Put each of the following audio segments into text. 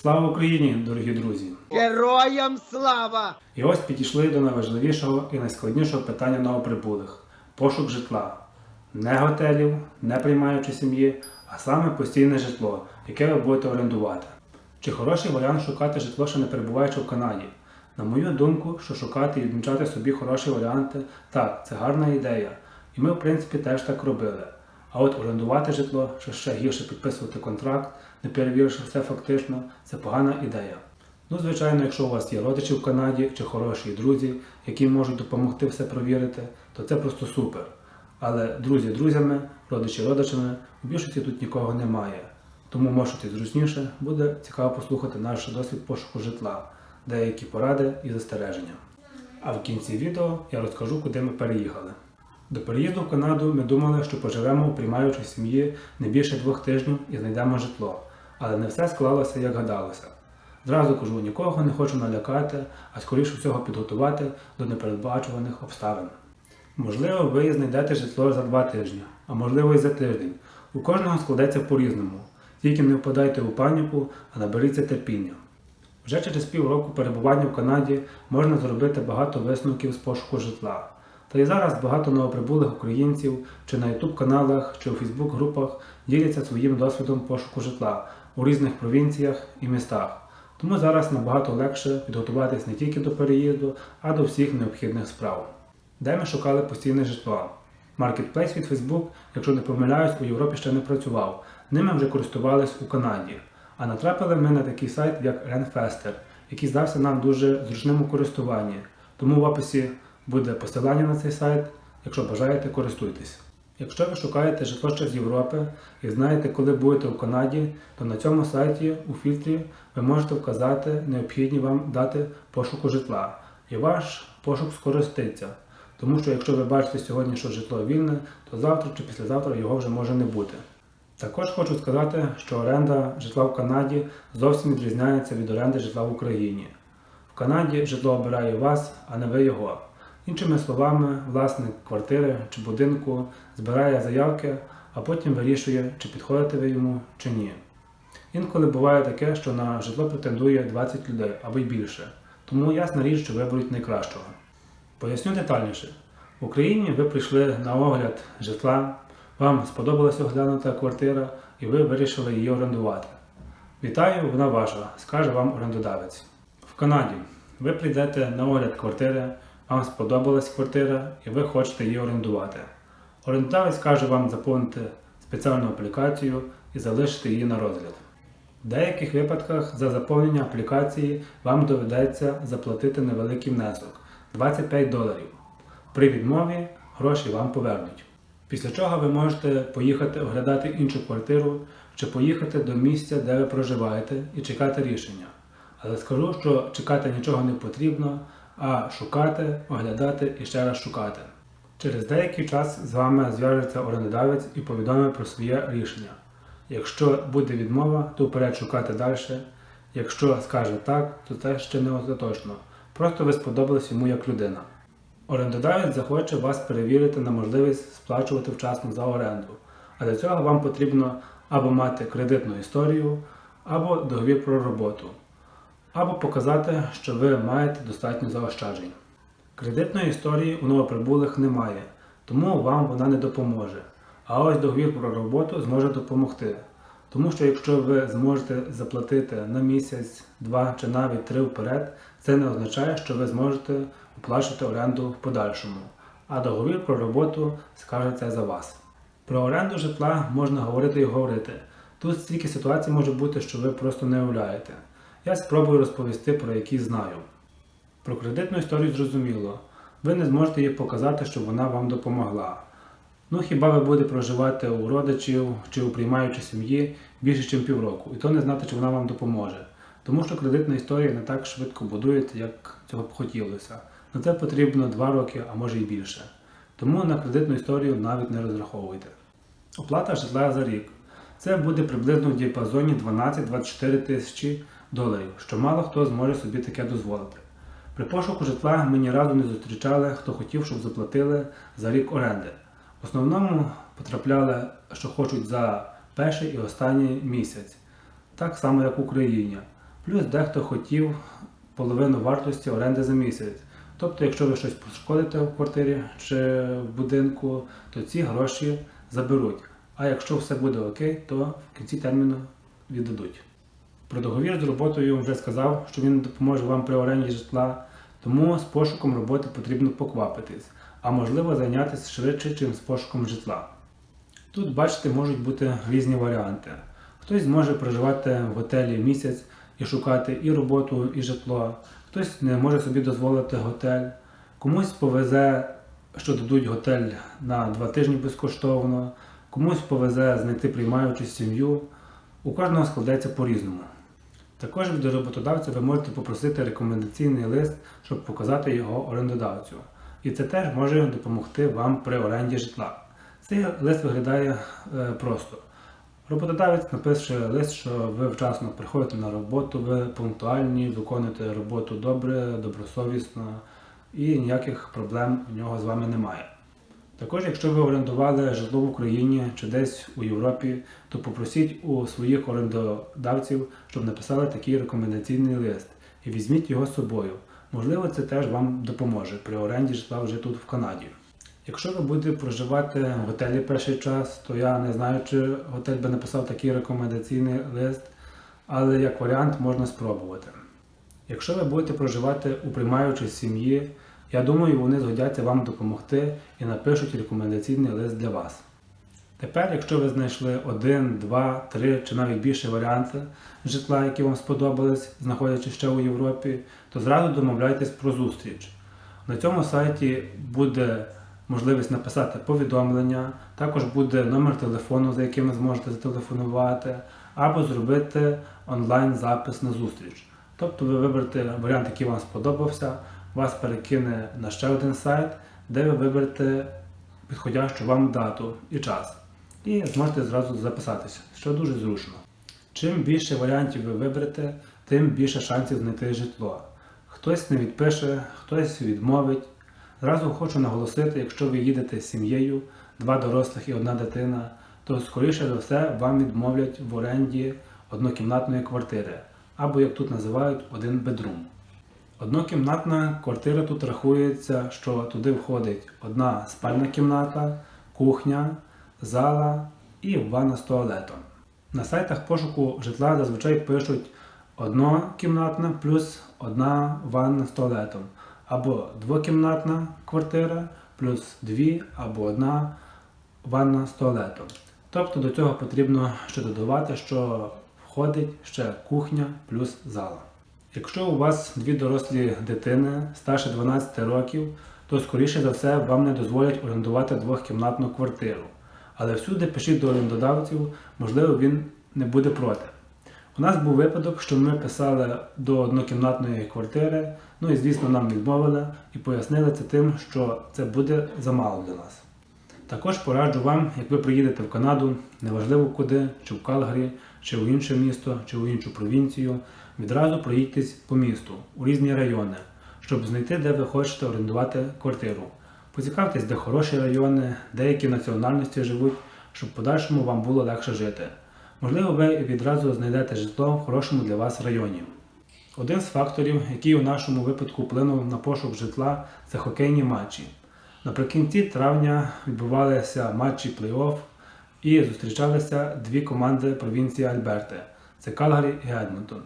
Слава Україні, дорогі друзі! Героям слава! І ось підійшли до найважливішого і найскладнішого питання новоприбулих пошук житла. Не готелів, не приймаючи сім'ї, а саме постійне житло, яке ви будете орендувати. Чи хороший варіант шукати житло, ще не перебуваючи в Канаді? На мою думку, що шукати і відмічати собі хороші варіанти, так, це гарна ідея. І ми, в принципі, теж так робили. А от орендувати житло, що ще гірше підписувати контракт, не перевіривши все фактично, це погана ідея. Ну, звичайно, якщо у вас є родичі в Канаді чи хороші друзі, які можуть допомогти все провірити, то це просто супер. Але друзі друзями, родичі родичами, у більшості тут нікого немає. Тому можете зручніше, буде цікаво послухати наш досвід пошуку житла, деякі поради і застереження. А в кінці відео я розкажу, куди ми переїхали. До переїзду в Канаду ми думали, що поживемо у приймаючій сім'ї не більше двох тижнів і знайдемо житло. Але не все склалося, як гадалося. Зразу кажу, нікого не хочу налякати, а скоріше всього підготувати до непередбачуваних обставин. Можливо, ви знайдете житло за два тижні, а можливо і за тиждень. У кожного складеться по-різному. Тільки не впадайте у паніку, а наберіться терпіння. Вже через півроку перебування в Канаді можна зробити багато висновків з пошуку житла. Та й зараз багато новоприбулих українців чи на YouTube каналах, чи у Facebook групах діляться своїм досвідом пошуку житла у різних провінціях і містах. Тому зараз набагато легше підготуватись не тільки до переїзду, а до всіх необхідних справ. Де ми шукали постійне житло? Маркетплейс від Facebook, якщо не помиляюсь, у Європі ще не працював. Ними вже користувались у Канаді. А натрапили ми на такий сайт, як Renfester, який здався нам дуже зручним у користуванні. Тому в описі буде посилання на цей сайт. Якщо бажаєте, користуйтесь. Якщо ви шукаєте житло ще з Європи і знаєте, коли будете в Канаді, то на цьому сайті у фільтрі ви можете вказати необхідні вам дати пошуку житла. І ваш пошук скориститься. Тому що якщо ви бачите сьогодні, що житло вільне, то завтра чи післязавтра його вже може не бути. Також хочу сказати, що оренда житла в Канаді зовсім відрізняється від оренди житла в Україні. В Канаді житло обирає вас, а не ви його. Іншими словами, власник квартири чи будинку збирає заявки, а потім вирішує, чи підходите ви йому чи ні. Інколи буває таке, що на житло претендує 20 людей або й більше, тому ясна річ, що виберуть найкращого. Поясню детальніше. В Україні ви прийшли на огляд житла, вам сподобалася оглянута квартира і ви вирішили її орендувати. Вітаю, вона ваша, скаже вам орендодавець. В Канаді ви прийдете на огляд квартири, вам сподобалась квартира і ви хочете її орендувати. Орендодавець каже вам заповнити спеціальну аплікацію і залишити її на розгляд. В деяких випадках за заповнення аплікації вам доведеться заплатити невеликий внесок 25 доларів. При відмові гроші вам повернуть. Після чого ви можете поїхати оглядати іншу квартиру чи поїхати до місця, де ви проживаєте, і чекати рішення. Але скажу, що чекати нічого не потрібно, а шукати, оглядати і ще раз шукати. Через деякий час з вами зв'яжеться орендодавець і повідомить про своє рішення. Якщо буде відмова, то вперед шукати далі. Якщо скаже так, то це ще не остаточно. Просто ви сподобались йому як людина. Орендодавець захоче вас перевірити на можливість сплачувати вчасно за оренду. А для цього вам потрібно або мати кредитну історію, або договір про роботу, або показати, що ви маєте достатньо заощаджень. Кредитної історії у новоприбулих немає, тому вам вона не допоможе. А ось договір про роботу зможе допомогти. Тому що якщо ви зможете заплатити на місяць, два чи навіть три вперед, це не означає, що ви зможете оплачувати оренду в подальшому. А договір про роботу скаже це за вас. Про оренду житла можна говорити і говорити. Тут стільки ситуацій може бути, що ви просто не уявляєте. Я спробую розповісти про які знаю. Про кредитну історію зрозуміло. Ви не зможете їй показати, щоб вона вам допомогла. Ну хіба ви будете проживати у родичів чи у приймаючій сім'ї більше, ніж півроку, і то не знати, чи вона вам допоможе. Тому що кредитна історія не так швидко будується, як цього б хотілося. На це потрібно 2 роки, а може й більше. Тому на кредитну історію навіть не розраховуйте. Оплата житла за рік. Це буде приблизно в діапазоні 12-24 тисячі доларів, що мало хто зможе собі таке дозволити. При пошуку житла ми ні разу не зустрічали, хто хотів, щоб заплатили за рік оренди. В основному потрапляли, що хочуть за перший і останній місяць, так само як в Україні. Плюс дехто хотів половину вартості оренди за місяць. Тобто, якщо ви щось пошкодите в квартирі чи в будинку, то ці гроші заберуть. А якщо все буде окей, то в кінці терміну віддадуть. Про договір з роботою вже сказав, що він допоможе вам при оренді житла, тому з пошуком роботи потрібно поквапитись, а можливо зайнятися швидше, чим з пошуком житла. Тут, бачите, можуть бути різні варіанти. Хтось зможе проживати в готелі місяць і шукати і роботу, і житло, хтось не може собі дозволити готель, комусь повезе, що дадуть готель на два тижні безкоштовно, комусь повезе знайти приймаючу сім'ю. У кожного складеться по-різному. Також від роботодавця ви можете попросити рекомендаційний лист, щоб показати його орендодавцю. І це теж може допомогти вам при оренді житла. Цей лист виглядає е, просто. Роботодавець напише лист, що ви вчасно приходите на роботу, ви пунктуальні, виконуєте роботу добре, добросовісно і ніяких проблем у нього з вами немає. Також, якщо ви орендували житло в Україні чи десь у Європі, то попросіть у своїх орендодавців, щоб написали такий рекомендаційний лист і візьміть його з собою. Можливо, це теж вам допоможе при оренді житла вже тут в Канаді. Якщо ви будете проживати в готелі перший час, то я не знаю, чи готель би написав такий рекомендаційний лист, але як варіант можна спробувати. Якщо ви будете проживати у приймаючій сім'ї, я думаю, вони згодяться вам допомогти і напишуть рекомендаційний лист для вас. Тепер, якщо ви знайшли один, два, три чи навіть більше варіанти житла, які вам сподобались, знаходячись ще у Європі, то зразу домовляйтесь про зустріч. На цьому сайті буде можливість написати повідомлення, також буде номер телефону, за яким ви зможете зателефонувати, або зробити онлайн-запис на зустріч. Тобто ви виберете варіант, який вам сподобався, вас перекине на ще один сайт, де ви виберете підходящу вам дату і час. І зможете зразу записатися, що дуже зручно. Чим більше варіантів ви виберете, тим більше шансів знайти житло. Хтось не відпише, хтось відмовить. Зразу хочу наголосити, якщо ви їдете з сім'єю, два дорослих і одна дитина, то скоріше за все вам відмовлять в оренді однокімнатної квартири, або як тут називають один бедрум. Однокімнатна квартира тут рахується, що туди входить одна спальна кімната, кухня, зала і ванна з туалетом. На сайтах пошуку житла зазвичай пишуть однокімнатна плюс одна ванна з туалетом, або двокімнатна квартира плюс дві або одна ванна з туалетом. Тобто до цього потрібно ще додавати, що входить ще кухня плюс зала. Якщо у вас дві дорослі дитини старше 12 років, то скоріше за все вам не дозволять орендувати двохкімнатну квартиру. Але всюди пишіть до орендодавців, можливо, він не буде проти. У нас був випадок, що ми писали до однокімнатної квартири, ну і звісно нам відмовили і пояснили це тим, що це буде замало для нас. Також пораджу вам, як ви приїдете в Канаду, неважливо куди, чи в Калгарі, чи в інше місто, чи в іншу провінцію, відразу проїдьтесь по місту у різні райони, щоб знайти, де ви хочете орендувати квартиру. Поцікавтесь, де хороші райони, де які національності живуть, щоб в подальшому вам було легше жити. Можливо, ви відразу знайдете житло в хорошому для вас районі. Один з факторів, який у нашому випадку вплинув на пошук житла, це хокейні матчі. Наприкінці травня відбувалися матчі плей-офф і зустрічалися дві команди провінції Альберти це Калгарі і Едмонтон.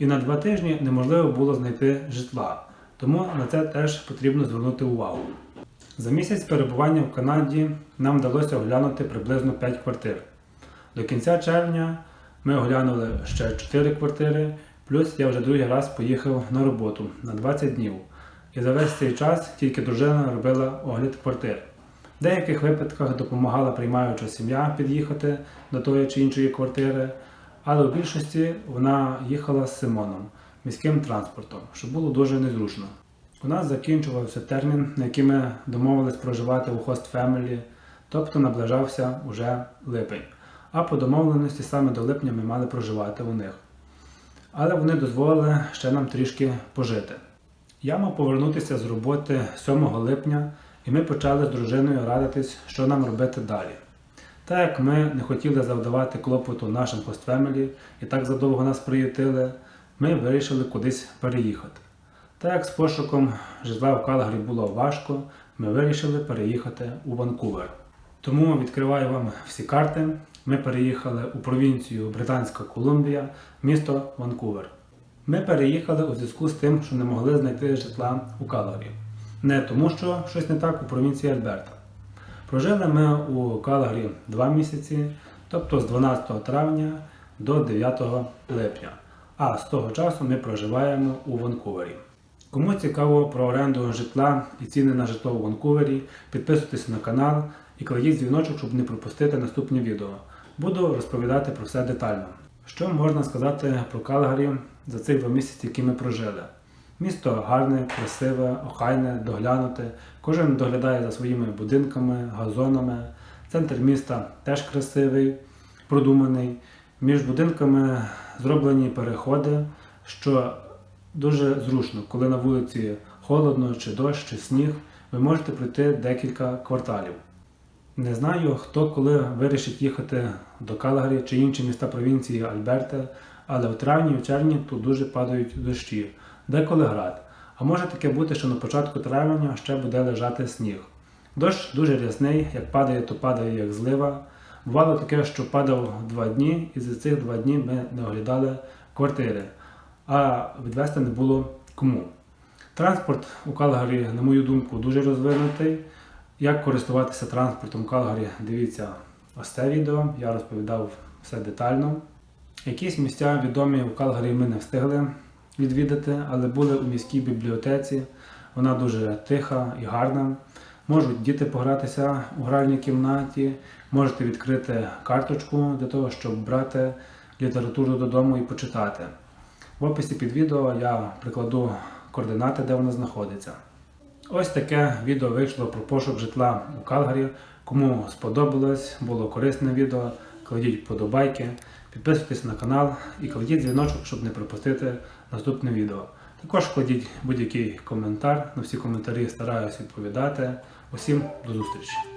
І на два тижні неможливо було знайти житла, тому на це теж потрібно звернути увагу. За місяць перебування в Канаді нам вдалося оглянути приблизно 5 квартир. До кінця червня ми оглянули ще 4 квартири, плюс я вже другий раз поїхав на роботу на 20 днів. І за весь цей час тільки дружина робила огляд квартир. В деяких випадках допомагала приймаюча сім'я під'їхати до тої чи іншої квартири, але у більшості вона їхала з Симоном міським транспортом, що було дуже незручно. У нас закінчувався термін, на який ми домовились проживати у Host Family, тобто наближався уже липень. А по домовленості саме до липня ми мали проживати у них. Але вони дозволили ще нам трішки пожити. Я мав повернутися з роботи 7 липня, і ми почали з дружиною радитись, що нам робити далі. Так як ми не хотіли завдавати клопоту нашим хостфемелі і так задовго нас приютили, ми вирішили кудись переїхати. Так як з пошуком житла в Калгарі було важко, ми вирішили переїхати у Ванкувер. Тому відкриваю вам всі карти. Ми переїхали у провінцію Британська Колумбія, місто Ванкувер. Ми переїхали у зв'язку з тим, що не могли знайти житла у Калгарі. Не тому, що щось не так у провінції Альберта. Прожили ми у Калгарі два місяці, тобто з 12 травня до 9 липня. А з того часу ми проживаємо у Ванкувері. Кому цікаво про оренду житла і ціни на житло у Ванкувері, підписуйтесь на канал і кладіть дзвіночок, щоб не пропустити наступні відео. Буду розповідати про все детально. Що можна сказати про Калгарі за цих два місяці, які ми прожили? Місто гарне, красиве, охайне, доглянуте. Кожен доглядає за своїми будинками, газонами. Центр міста теж красивий, продуманий. Між будинками зроблені переходи, що дуже зручно, коли на вулиці холодно, чи дощ, чи сніг, ви можете пройти декілька кварталів. Не знаю, хто коли вирішить їхати до Калгарі чи інші міста провінції Альберта, але в травні і в червні тут дуже падають дощі, деколи град. А може таке бути, що на початку травня ще буде лежати сніг. Дощ дуже рясний, як падає, то падає як злива. Бувало таке, що падав два дні, і за цих два дні ми не оглядали квартири, а відвести не було кому. Транспорт у Калгарі, на мою думку, дуже розвинутий. Як користуватися транспортом у Калгарі, дивіться ось це відео. Я розповідав все детально. Якісь місця відомі у Калгарі ми не встигли відвідати, але були у міській бібліотеці. Вона дуже тиха і гарна. Можуть діти погратися у гральній кімнаті, можете відкрити карточку для того, щоб брати літературу додому і почитати. В описі під відео я прикладу координати, де вона знаходиться. Ось таке відео вийшло про пошук житла у Калгарі. Кому сподобалось, було корисне відео, кладіть вподобайки, підписуйтесь на канал і кладіть дзвіночок, щоб не пропустити наступне відео. Також кладіть будь-який коментар. На всі коментарі стараюсь відповідати. Усім до зустрічі!